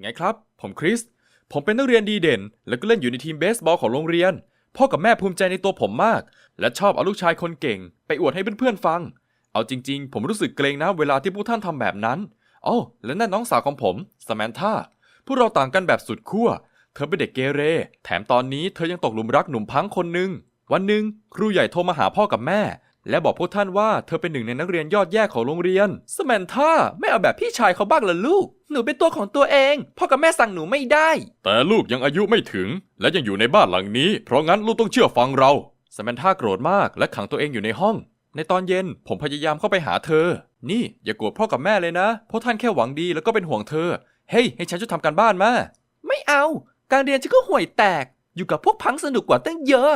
ไงครับ ผมคริส ผมเป็นนักเรียนดีเด่น แล้วก็เล่นอยู่ในทีมเบสบอลของโรงเรียน พ่อกับแม่ภูมิใจในตัวผมมาก และชอบเอาลูกชายคนเก่ง ไปอวดให้เพื่อนๆฟัง เอาจริงๆ ผมรู้สึกเกรงนะเวลาที่พวกท่านทำแบบนั้นอ๋อและนั่นน้องสาวของผมสแมนธาพวกเราต่างกันแบบสุดขั้ว เธอเป็นเด็กเกเร แถมตอนนี้เธอยังตกหลุมรักหนุ่มพังคนหนึ่ง วันหนึ่งครูใหญ่โทรมาหาพ่อกับแม่ และบอกพวกท่านว่าเธอเป็นหนึ่งในนักเรียนยอดแย่ของโรงเรียน สแมนธาไม่เอาแบบพี่ชายเขาบ้างเหรอลูก หนูเป็นตัวของตัวเอง พ่อกับแม่สั่งหนูไม่ได้ แต่ลูกยังอายุไม่ถึง และยังอยู่ในบ้านหลังนี้ เพราะงั้นลูกต้องเชื่อฟังเรา สแมนธาโกรธมากและขังตัวเองอยู่ในห้อง ในตอนเย็นผมพยายามเข้าไปหาเธอ นี่อย่าโกรธพ่อกับแม่เลยนะ เพราะท่านแค่หวังดีแล้วก็เป็นห่วงเธอ เฮ้ยให้ฉันช่วยทำการบ้านมา ไม่เอา การเรียนฉันก็ห่วยแตก อยู่กับพวกพังสนุกกว่าตั้งเยอะ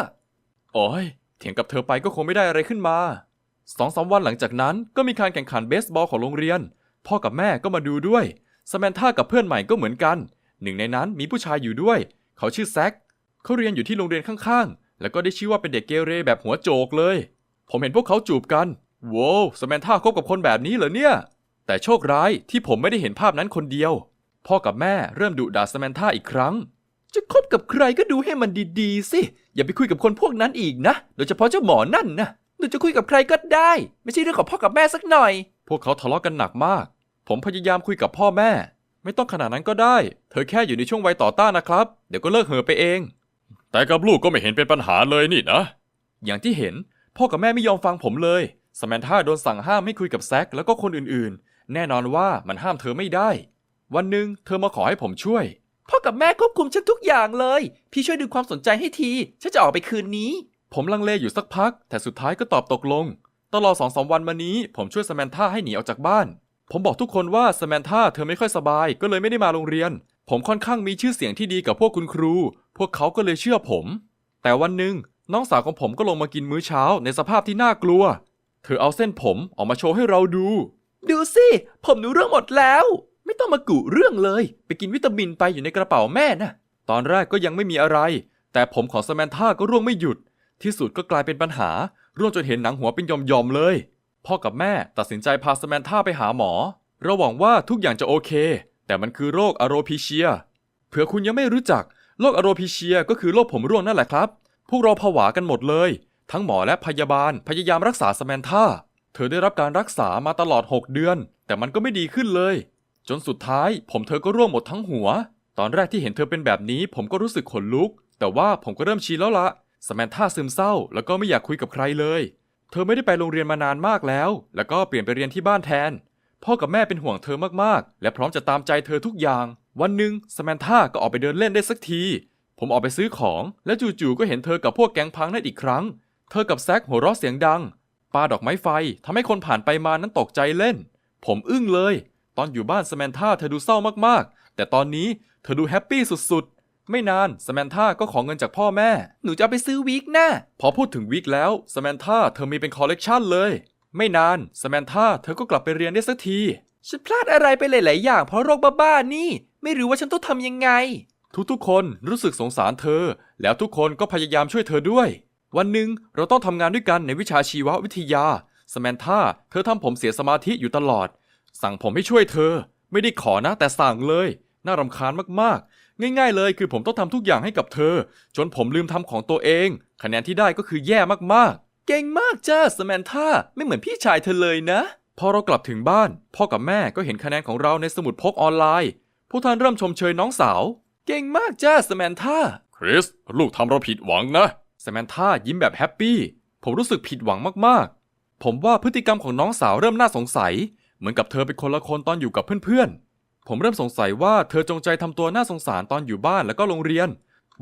โอ้ย เถียงกับเธอไปก็คงไม่ได้อะไรขึ้นมาสองสามวันหลังจากนั้นก็มีการแข่งขันเบสบอลของโรงเรียน พ่อกับแม่ก็มาดูด้วยสแมนธากับเพื่อนใหม่ก็เหมือนกัน หนึ่งในนั้นมีผู้ชายอยู่ด้วย เขาชื่อแซคเขาเรียนอยู่ที่โรงเรียนข้างๆ แล้วก็ได้ชื่อว่าเป็นเด็กเกเรแบบหัวโจกเลย ผมเห็นพวกเขาจูบกันโว้วสแมนธาคบกับคนแบบนี้เหรอเนี่ย แต่โชคร้ายที่ผมไม่ได้เห็นภาพนั้นคนเดียว พ่อกับแม่เริ่มดุด่าสแมนธาอีกครั้ง จะคบกับใครก็ดูให้มันดีๆ สิ อย่าไปคุยกับคนพวกนั้นอีกนะ โดยเฉพาะเจ้าหมอนั่นนะหนูจะคุยกับใครก็ได้ ไม่ใช่เรื่องของพ่อกับแม่สักหน่อย พวกเขาทะเลาะกันหนักมาก ผมพยายามคุยกับพ่อแม่ ไม่ต้องขนาดนั้นก็ได้ เธอแค่อยู่ในช่วงวัยต่อต้านนะครับ เดี๋ยวก็เลิกเห่อะไปเอง แต่กับลูกก็ไม่เห็นเป็นปัญหาเลยนี่นะ อย่างที่เห็น พ่อกับแม่ไม่ยอมฟังผมเลยสแมนธาโดนสั่งห้ามให้คุยกับแซคแล้วก็คนอื่นๆ แน่นอนว่ามันห้ามเธอไม่ได้ วันหนึ่งเธอมาขอให้ผมช่วย พ่อกับแม่ควบคุมฉันทุกอย่างเลย พี่ช่วยดึงความสนใจให้ที ฉันจะออกไปคืนนี้ ผมลังเลอยู่สักพัก แต่สุดท้ายก็ตอบตกลง ตลอดสองสามวันมานี้ ผมช่วยสแมนธาให้หนีออกจากบ้าน ผมบอกทุกคนว่าสแมนธาเธอไม่ค่อยสบาย ก็เลยไม่ได้มาโรงเรียน ผมค่อนข้างมีชื่อเสียงที่ดีกับพวกคุณครู พวกเขาก็เลยเชื่อผม แต่วันหนึ่งน้องสาวของผมก็ลงมากินมื้อเช้าในสภาพที่น่ากลัว เธอเอาเส้นผมออกมาโชว์ให้เราดู ดูสิ ผมรู้เรื่องหมดแล้ว ไม่ต้องมากุเรื่องเลย ไปกินวิตามินไปอยู่ในกระเป๋าแม่นะตอนแรกก็ยังไม่มีอะไร แต่ผมของสแมนธาก็ร่วงไม่หยุด ที่สุดก็กลายเป็นปัญหา ร่วงจนเห็นหนังหัวเป็นยอมๆเลย พ่อกับแม่ตัดสินใจพาสแมนธาไปหาหมอ เราหวังว่าทุกอย่างจะโอเค แต่มันคือโรคอโรพิเชีย เผื่อคุณยังไม่รู้จัก โรคอโรพิเชียก็คือโรคผมร่วงนั่นแหละครับ พวกเราผวากันหมดเลย ทั้งหมอและพยาบาลพยายามรักษาสแมนธาเธอได้รับการรักษามาตลอด 6 เดือน แต่มันก็ไม่ดีขึ้นเลย จนสุดท้าย ผมเธอก็ร่วงหมดทั้งหัว ตอนแรกที่เห็นเธอเป็นแบบนี้ ผมก็รู้สึกขนลุก แต่ว่าผมก็เริ่มชินแล้วละสแมนธาซึมเศร้า แล้วก็ไม่อยากคุยกับใครเลย เธอไม่ได้ไปโรงเรียนมานานมากแล้ว แล้วก็เปลี่ยนไปเรียนที่บ้านแทน พ่อกับแม่เป็นห่วงเธอมากๆ และพร้อมจะตามใจเธอทุกอย่าง วันหนึ่งสแมนธาก็ออกไปเดินเล่นได้สักที ผมออกไปซื้อของ และจู่ๆก็เห็นเธอกับพวกแก๊งพังนั่นอีกครั้ง เธอกับแซคหัวเราะเสียงดังปาดอกไม้ไฟทำให้คนผ่านไปมานั้นตกใจเล่น ผมอึ้งเลย ตอนอยู่บ้านสแมนธาเธอดูเศร้ามากๆ แต่ตอนนี้เธอดูแฮปปี้สุดๆ ไม่นานสแมนธาก็ขอเงินจากพ่อแม่ หนูจะเอาไปซื้อวิกหน้าพอพูดถึงวิกแล้วสแมนธาเธอมีเป็นคอลเลกชันเลย ไม่นานสแมนธาเธอก็กลับไปเรียนได้สักที ฉันพลาดอะไรไปหลายๆอย่างเพราะโรคบ้าๆนี่ ไม่รู้ว่าฉันต้องทำยังไง ทุกๆคนรู้สึกสงสารเธอ แล้วทุกคนก็พยายามช่วยเธอด้วย วันหนึ่งเราต้องทำงานด้วยกันในวิชาชีววิทยาสแมนธาเธอทำผมเสียสมาธิอยู่ตลอด สั่งผมให้ช่วยเธอ ไม่ได้ขอนะแต่สั่งเลย น่ารำคาญมากๆ ง่าย ๆ เลยคือผมต้องทำทุกอย่างให้กับเธอ จนผมลืมทำของตัวเอง คะแนนที่ได้ก็คือแย่มากๆ เก่งมากจ้าสแมนธาไม่เหมือนพี่ชายเธอเลยนะ พอเรากลับถึงบ้าน พ่อกับแม่ก็เห็นคะแนนของเราในสมุดพกออนไลน์ผู้ท่านเริ่มชมเชยน้องสาว เก่งมากจ้าสแมนธาคริส ลูกทำเราผิดหวังนะสแมนธายิ้มแบบแฮปปี้ผมรู้สึกผิดหวังมากๆ ผมว่าพฤติกรรมของน้องสาวเริ่มน่าสงสัย เหมือนกับเธอเป็นคนละคนตอนอยู่กับเพื่อนๆ ผมเริ่มสงสัยว่าเธอจงใจทำตัวน่าสงสารตอนอยู่บ้านแล้วก็โรงเรียน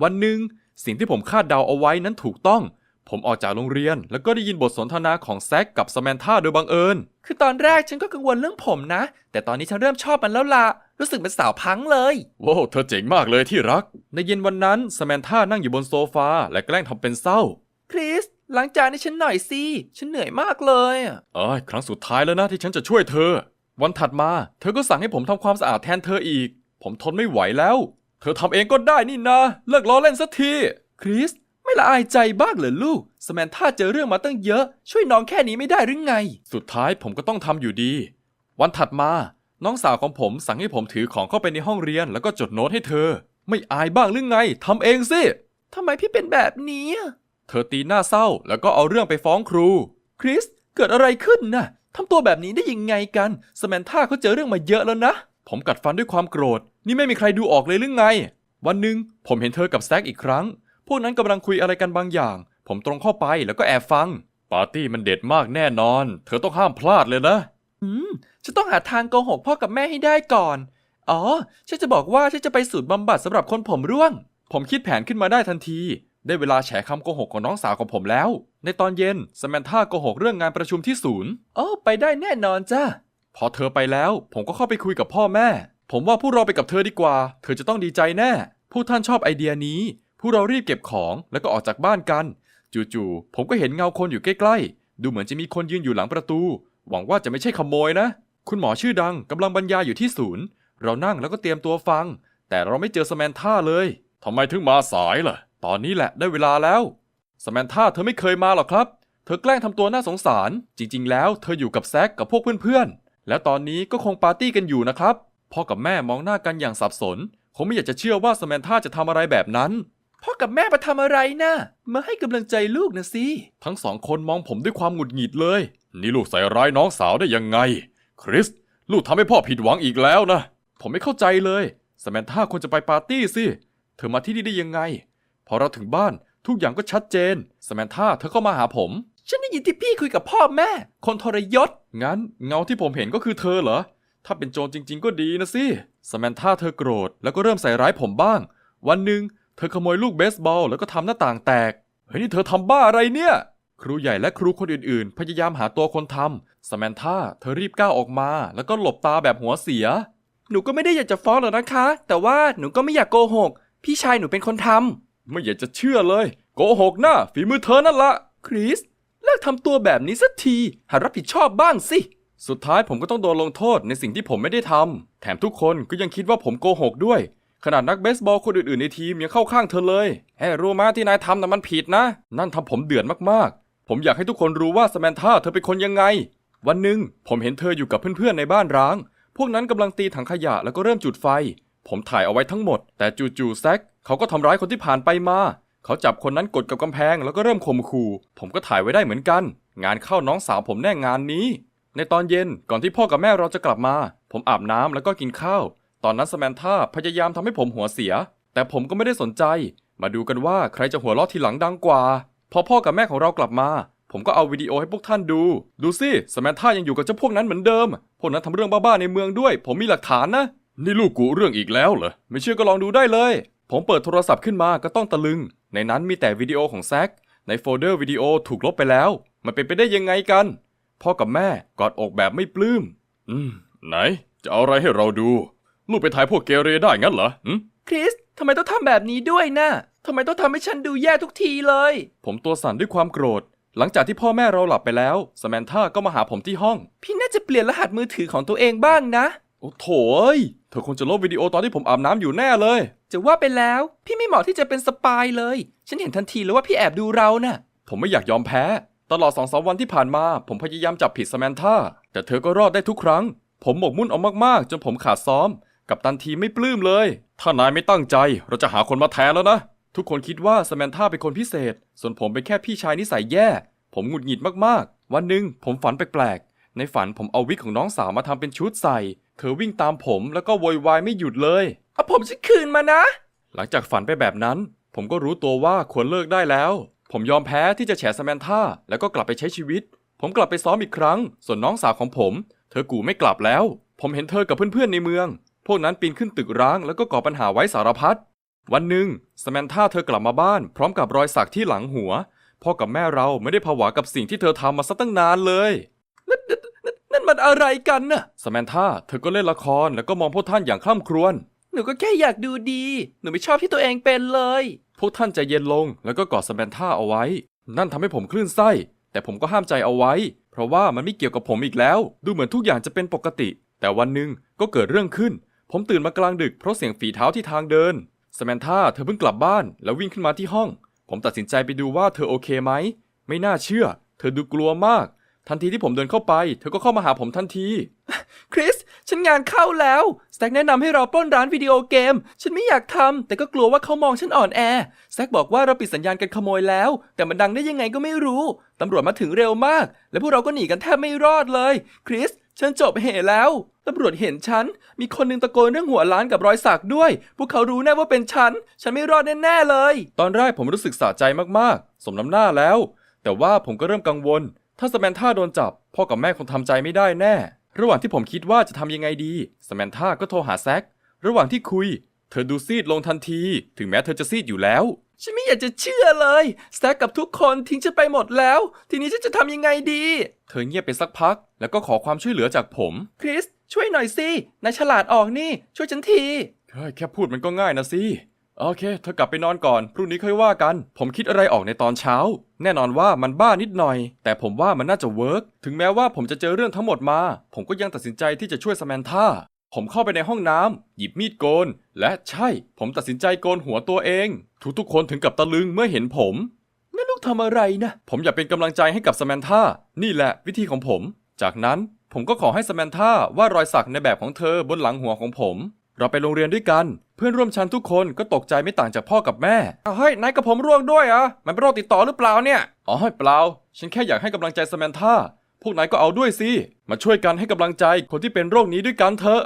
วันหนึ่งสิ่งที่ผมคาดเดาเอาไว้นั้นถูกต้อง ผมออกจากโรงเรียน แล้วก็ได้ยินบทสนทนาของแซกกับสแมนธาโดยบังเอิญ คือตอนแรกฉันก็กังวลเรื่องผมนะ แต่ตอนนี้ฉันเริ่มชอบมันแล้วล่ะ รู้สึกเป็นสาวพังเลย ว้าว เธอเจ๋งมากเลยที่รัก ในเย็นวันนั้นสแมนธานั่งอยู่บนโซฟาและแกล้งทำเป็นเศร้า คริส ล้างจานให้ฉันหน่อยสิ ฉันเหนื่อยมากเลยอะเอ้ยครั้งสุดท้ายแล้วนะที่ฉันจะช่วยเธอ วันถัดมา เธอก็สั่งให้ผมทำความสะอาดแทนเธออีก ผมทนไม่ไหวแล้ว เธอทำเองก็ได้นี่นะ เลิกล้อเล่นสักที คริส ไม่ละอายใจบ้างเหรอลูก สแมนธาเจอเรื่องมาตั้งเยอะ ช่วยน้องแค่นี้ไม่ได้หรือไง สุดท้ายผมก็ต้องทำอยู่ดี วันถัดมา น้องสาวของผมสั่งให้ผมถือของเข้าไปในห้องเรียน แล้วก็จดโน้ตให้เธอ ไม่อายบ้างหรือไงทำเองสิทำไมพี่เป็นแบบนี้อะ เธอตีหน้าเศร้าแล้วก็เอาเรื่องไปฟ้องครู คริส เกิดอะไรขึ้นน่ะทำตัวแบบนี้ได้ยังไงกันสแมนธาเขาเจอเรื่องมาเยอะแล้วนะ ผมกัดฟันด้วยความโกรธ นี่ไม่มีใครดูออกเลยหรือไง วันหนึ่งผมเห็นเธอกับแซกอีกครั้ง พวกนั้นกำลังคุยอะไรกันบางอย่าง ผมตรงเข้าไปแล้วก็แอบฟัง ปาร์ตี้มันเด็ดมากแน่นอน เธอต้องห้ามพลาดเลยนะ อืมฉันต้องหาทางโกหกพ่อกับแม่ให้ได้ก่อน อ๋อ ฉันจะบอกว่าฉันจะไปสูตรบำบัดสำหรับคนผมร่วง ผมคิดแผนขึ้นมาได้ทันที ได้เวลาแฉคำโกหกของน้องสาวของผมแล้ว ในตอนเย็นสแมนธาโกหกเรื่องงานประชุมที่ศูนย์โอ้ไปได้แน่นอนจ้าพอเธอไปแล้ว ผมก็เข้าไปคุยกับพ่อแม่ ผมว่าพวกเราไปกับเธอดีกว่า เธอจะต้องดีใจแน่พวกท่านชอบไอเดียนี้พวกเรารีบเก็บของแล้วก็ออกจากบ้านกัน จู่ๆผมก็เห็นเงาคนอยู่ใกล้ๆ ดูเหมือนจะมีคนยืนอยู่หลังประตู หวังว่าจะไม่ใช่ขโมยนะ คุณหมอชื่อดังกำลังบรรยายอยู่ที่ศูนย์ เรานั่งแล้วก็เตรียมตัวฟัง แต่เราไม่เจอสแมนท่าเลยทำไมถึงมาสายล่ะ ตอนนี้แหละได้เวลาแล้วสแมนท่าเธอไม่เคยมาหรอกครับ เธอแกล้งทำตัวน่าสงสาร จริง ๆ แล้วเธออยู่กับแซกกับพวกเพื่อนๆ และตอนนี้ก็คงปาร์ตี้กันอยู่นะครับ พ่อกับแม่มองหน้ากันอย่างสับสน คงไม่อยากจะเชื่อว่าสแมนท่าจะทำอะไรแบบนั้น พ่อกับแม่มาทำอะไรนะ มาให้กำลังใจลูกนะสิ ทั้งสองคนมองผมด้วยความหงุดหงิดเลย นี่ลูกใส่ร้ายน้องสาวได้ยังไง คริส ลูกทำให้พ่อผิดหวังอีกแล้วนะ ผมไม่เข้าใจเลยสแมนท่าควรจะไปปาร์ตี้สิ เธอมาที่นี่ได้ยังไง พอเราถึงบ้านทุกอย่างก็ชัดเจนสแมนท่าเธอเข้ามาหาผม ฉันได้ยินที่พี่คุยกับพ่อแม่ คนทรยศ งั้นเงาที่ผมเห็นก็คือเธอเหรอ ถ้าเป็นโจรจริง ๆ ก็ดีนะสิสแมนท่าเธอโกรธแล้วก็เริ่มใส่ร้ายผมบ้าง วันหนึ่งเธอขโมยลูกเบสบอลแล้วก็ทำหน้าต่างแตก เฮ้ยนี่เธอทำบ้าอะไรเนี่ย ครูใหญ่และครูคนอื่นๆ พยายามหาตัวคนทำสแมนท่าเธอรีบก้าวออกมา แล้วก็หลบตาแบบหัวเสีย หนูก็ไม่ได้อยากจะฟ้องหรอกนะคะ แต่ว่าหนูก็ไม่อยากโกหก พี่ชายหนูเป็นคนทำ ไม่อยากจะเชื่อเลย โกหกนะฝีมือเธอนั่นละคริสเลิกทำตัวแบบนี้สักทีหารับผิดชอบบ้างสิ สุดท้ายผมก็ต้องโดนลงโทษในสิ่งที่ผมไม่ได้ทำแถมทุกคนก็ยังคิดว่าผมโกหกด้วย ขนาดนักเบสบอลคนอื่นๆในทีมยังเข้าข้างเธอเลยแฮ้รู้มาที่นายทำน่ะมันผิดนะ นั่นทำผมเดือดมากๆ ผมอยากให้ทุกคนรู้ว่าสแมนธาเธอเป็นคนยังไง วันหนึ่งผมเห็นเธออยู่กับเพื่อนๆในบ้านร้าง พวกนั้นกำลังตีถังขยะแล้วก็เริ่มจุดไฟ ผมถ่ายเอาไว้ทั้งหมด แต่จู่ๆแซกเขาก็ทำร้ายคนที่ผ่านไปมา เขาจับคนนั้นกดกับกำแพงแล้วก็เริ่มข่มขู่ ผมก็ถ่ายไว้ได้เหมือนกัน งานเข้าน้องสาวผมแน่งานนี้ ในตอนเย็นก่อนที่พ่อกับแม่เราจะกลับมา ผมอาบน้ำแล้วก็กินข้าว ตอนนั้นสแมนธาพยายามทำให้ผมหัวเสีย แต่ผมก็ไม่ได้สนใจ มาดูกันว่าใครจะหัวเราะทีหลังดังกว่า พอพ่อกับแม่ของเรากลับมาผมก็เอาวิดีโอให้พวกท่านดู ดูสิสแมนธายังอยู่กับเจ้าพวกนั้นเหมือนเดิม พวกนั้นทำเรื่องบ้าๆในเมืองด้วย ผมมีหลักฐานนะ นี่ลูกกูเรื่องอีกแล้วเหรอ ไม่เชื่อก็ลองดูได้เลย ผมเปิดโทรศัพท์ขึ้นมาก็ต้องตะลึง ในนั้นมีแต่วิดีโอของแซก ในโฟลเดอร์วิดีโอถูกลบไปแล้ว มันเป็นไปได้ยังไงกัน พ่อกับแม่กอดอกแบบไม่ปลื้ม อืม ไหน จะเอาอะไรให้เราดู ลูกไปถ่ายพวกเกเรได้งั้นเหรอหึคริสทำไมต้องทำแบบนี้ด้วยนะทำไมต้องทำให้ฉันดูแย่ทุกทีเลย ผมตัวสั่นด้วยความโกรธ หลังจากที่พ่อแม่เราหลับไปแล้วสแมนธาก็มาหาผมที่ห้อง พี่น่าจะเปลี่ยนรหัสมือถือของตัวเองบ้างนะโอ้โถเอ้ยเธอคงจะลบวิดีโอตอนที่ผมอาบน้ำอยู่แน่เลย จะว่าไปแล้ว พี่ไม่เหมาะที่จะเป็นสปายเลย ฉันเห็นทันทีเลยว่าพี่แอบดูเราน่ะ ผมไม่อยากยอมแพ้ ตลอดสองสามวันที่ผ่านมา ผมพยายามจับผิดสแมนธาแต่เธอก็รอดได้ทุกครั้ง ผมหมกมุ่นเอามากๆ จนผมขาดซ้อม กับตันทีมไม่ปลื้มเลย ถ้านายไม่ตั้งใจเราจะหาคนมาแทนแล้วนะ ทุกคนคิดว่าสแมนธาเป็นคนพิเศษ ส่วนผมเป็นแค่พี่ชายนิสัยแย่ ผมหงุดหงิดมากๆ วันหนึ่งผมฝันแปลกๆ ในฝันผมเอาวิกของน้องสาวมาทำเป็นชุดใส่ เธอวิ่งตามผมแล้วก็โวยวายไม่หยุดเลย เอาผมฉันคืนมานะ หลังจากฝันไปแบบนั้น ผมก็รู้ตัวว่าควรเลิกได้แล้ว ผมยอมแพ้ที่จะแฉสแมนท่าแล้วก็กลับไปใช้ชีวิต ผมกลับไปซ้อมอีกครั้ง ส่วนน้องสาวของผม เธอกูไม่กลับแล้ว ผมเห็นเธอกับเพื่อนๆในเมือง พวกนั้นปีนขึ้นตึกร้างแล้วก็ก่อปัญหาไว้สารพัด วันหนึ่งสแมนท่าเธอกลับมาบ้านพร้อมกับรอยสักที่หลังหัว พ่อกับแม่เราไม่ได้ผวากับสิ่งที่เธอทำมาซะตั้งนานเลยนั่น มันอะไรกันน่ะสแมนท่าเธอก็เล่นละครแล้วก็มองพวกท่านอย่างคล่ำครวญหนูก็แค่อยากดูดี หนูไม่ชอบที่ตัวเองเป็นเลย พวกท่านใจเย็นลงแล้วก็กอดสแมนท่าเอาไว้ นั่นทำให้ผมคลื่นไส้ แต่ผมก็ห้ามใจเอาไว้ เพราะว่ามันไม่เกี่ยวกับผมอีกแล้ว ดูเหมือนทุกอย่างจะเป็นปกติ แต่วันหนึ่งก็เกิดเรื่องขึ้น ผมตื่นมากลางดึกเพราะเสียงฝีเท้าที่ทางเดินสแมนท่าเธอเพิ่งกลับบ้านแล้ววิ่งขึ้นมาที่ห้อง ผมตัดสินใจไปดูว่าเธอโอเคไหม ไม่น่าเชื่อ เธอดูกลัวมาก ทันทีที่ผมเดินเข้าไป เธอก็เข้ามาหาผมทันที คริส ฉันงานเข้าแล้วแซกแนะนำให้เราปล้นร้านวิดีโอเกม ฉันไม่อยากทำแต่ก็กลัวว่าเขามองฉันอ่อนแอแซกบอกว่าเราปิดสัญญาณกันขโมยแล้ว แต่มันดังได้ยังไงก็ไม่รู้ตำรวจมาถึงเร็วมาก และพวกเราก็หนีกันแทบไม่รอดเลย คริส ฉันจบเหแล้วตำรวจเห็นฉัน มีคนหนึงตะโกนเรื่องหัวล้านกับรอยสักด้วย พวกเขารู้แน่ว่าเป็นฉัน ฉันไม่รอดแน่ๆเลย ตอนแรกผมรู้สึกสะใจมากๆ สมน้ำหน้าแล้ว แต่ว่าผมก็เริ่มกังวล ถ้าสแมนธาโดนจับ พ่อกับแม่คงทำใจไม่ได้แน่ ระหว่างที่ผมคิดว่าจะทำยังไงดี สแมนธาก็โทรหาแซคระหว่างที่คุย เธอดูซีดลงทันที ถึงแม้เธอจะซีดอยู่แล้ว ฉันไม่อยากจะเชื่อเลย แซกกับทุกคนทิ้งฉันไปหมดแล้ว ทีนี้ฉันจะทำยังไงดี เธอเงียบไปสักพัก แล้วก็ขอความช่วยเหลือจากผม คริส ช่วยหน่อยสินายฉลาดออกนี่ ช่วยฉันทีเฮ้ยแค่พูดมันก็ง่ายนะสิ โอเค เธอกลับไปนอนก่อน พรุ่งนี้ค่อยว่ากัน ผมคิดอะไรออกในตอนเช้า แน่นอนว่ามันบ้านิดหน่อย แต่ผมว่ามันน่าจะเวิร์ก ถึงแม้ว่าผมจะเจอเรื่องทั้งหมดมา ผมก็ยังตัดสินใจที่จะช่วยสแมนธาผมเข้าไปในห้องน้ำหยิบมีดโกน และใช่ ผมตัดสินใจโกนหัวตัวเอง ทุกๆคนถึงกับตะลึงเมื่อเห็นผมนั่นลูกทำอะไรนะ ผมอยากเป็นกำลังใจให้กับสแมนธานี่แหละวิธีของผม จากนั้นผมก็ขอให้สแมนธาวาดรอยสักในแบบของเธอบนหลังหัวของผม เราไปโรงเรียนด้วยกัน เพื่อนร่วมชั้นทุกคนก็ตกใจไม่ต่างจากพ่อกับแม่อ้าเฮ้ยนายกับผมร่วงด้วยอะมันเป็นโรคติดต่อหรือเปล่าเนี่ยอ๋อเปล่า ฉันแค่อยากให้กำลังใจสแมนธาพวกนายก็เอาด้วยสิมาช่วยกันให้กำลังใจคนที่เป็นโรคนี้ด้วยกันเถอะ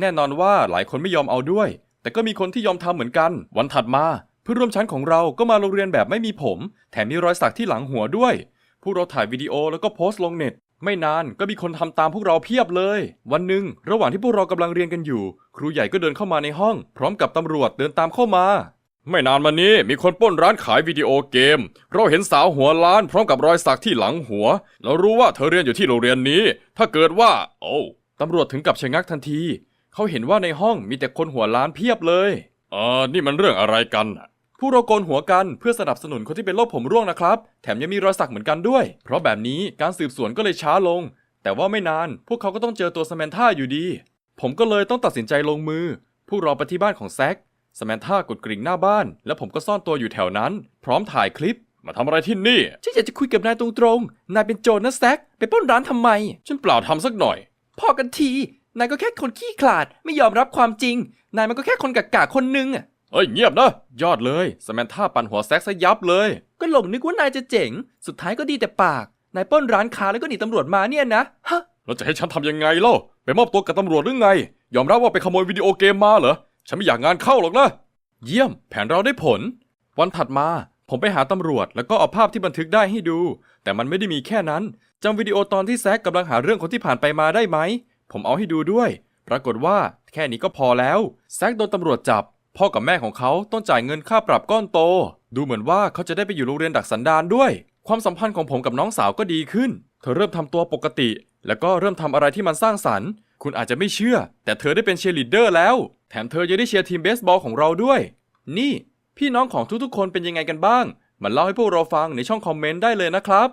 แน่นอนว่าหลายคนไม่ยอมเอาด้วย แต่ก็มีคนที่ยอมทำเหมือนกัน วันถัดมาเพื่อนร่วมชั้นของเราก็มาโรงเรียนแบบไม่มีผม แถมมีรอยสักที่หลังหัวด้วยพวกเราถ่ายวิดีโอแล้วก็โพสต์ลงเน็ต ไม่นานก็มีคนทำตามพวกเราเพียบเลย วันหนึ่งระหว่างที่พวกเรากำลังเรียนกันอยู่ ครูใหญ่ก็เดินเข้ามาในห้อง พร้อมกับตำรวจเดินตามเข้ามา ไม่นานมานี้มีคนปล้นร้านขายวิดีโอเกม เราเห็นสาวหัวล้าน พร้อมกับรอยสักที่หลังหัว เรารู้ว่าเธอเรียนอยู่ที่โรงเรียนนี้ ถ้าเกิดว่า โอ้ตำรวจถึงกับชะงักทันที เขาเห็นว่าในห้องมีแต่คนหัวล้านเพียบเลยเออนี่มันเรื่องอะไรกัน พวกเราโกนหัวกันเพื่อสนับสนุนคนที่เป็นโรคผมร่วงนะครับ แถมยังมีรอยสักเหมือนกันด้วย เพราะแบบนี้การสืบสวนก็เลยช้าลง แต่ว่าไม่นาน พวกเขาก็ต้องเจอตัวสแมนท่าอยู่ดี ผมก็เลยต้องตัดสินใจลงมือพวกเราไปที่บ้านของแซคสแมนท่ากดกริ่งหน้าบ้าน แล้วผมก็ซ่อนตัวอยู่แถวนั้น พร้อมถ่ายคลิป มาทำอะไรที่นี่ ฉันอยากจะคุยกับนายตรงๆ นายเป็นโจรนะแซกไปปล้นร้านทำไม ฉันเปล่าทำสักหน่อย พอกันที นายก็แค่คนขี้ขลาด ไม่ยอมรับความจริง นายมันก็แค่คนกากาคนนึงอะ เอ้ยเงียบนะ ยอดเลยสแมนท่าปั่นหัวแซกซะยับเลย ก็หลงนึกว่านายจะเจ๋ง สุดท้ายก็ดีแต่ปาก นายปล้นร้านค้าแล้วก็หนีตำรวจมาเนี่ยนะ ฮะ แล้วจะให้ฉันทำยังไงเล่าไปมอบตัวกับตำรวจหรือไง ยอมรับว่าไปขโมยวิดีโอเกมมาเหรอ ฉันไม่อยากงานเข้าหรอกนะ เยี่ยม แผนเราได้ผล วันถัดมา ผมไปหาตำรวจแล้วก็เอาภาพที่บันทึกได้ให้ดู แต่มันไม่ได้มีแค่นั้นจำวิดีโอตอนที่แซกกำลังหาเรื่องคนที่ผ่านไปมาได้ไหม ผมเอาให้ดูด้วย ปรากฏว่า แค่นี้ก็พอแล้ว แซกโดนตำรวจจับ พ่อกับแม่ของเขาต้องจ่ายเงินค่าปรับก้อนโต ดูเหมือนว่าเขาจะได้ไปอยู่โรงเรียนดักสันดานด้วย ความสัมพันธ์ของผมกับน้องสาวก็ดีขึ้น เธอเริ่มทำตัวปกติ แล้วก็เริ่มทำอะไรที่มันสร้างสรรค์ คุณอาจจะไม่เชื่อ แต่เธอได้เป็นเชียร์ลีดเดอร์แล้ว แถมเธอยังได้เชียร์ทีมเบสบอลของเราด้วย นี่ พี่น้องของทุกๆ คนเป็นยังไงกันบ้างมาเล่าให้พวกเราฟังในช่องคอมเมนต์ได้เลยนะครับ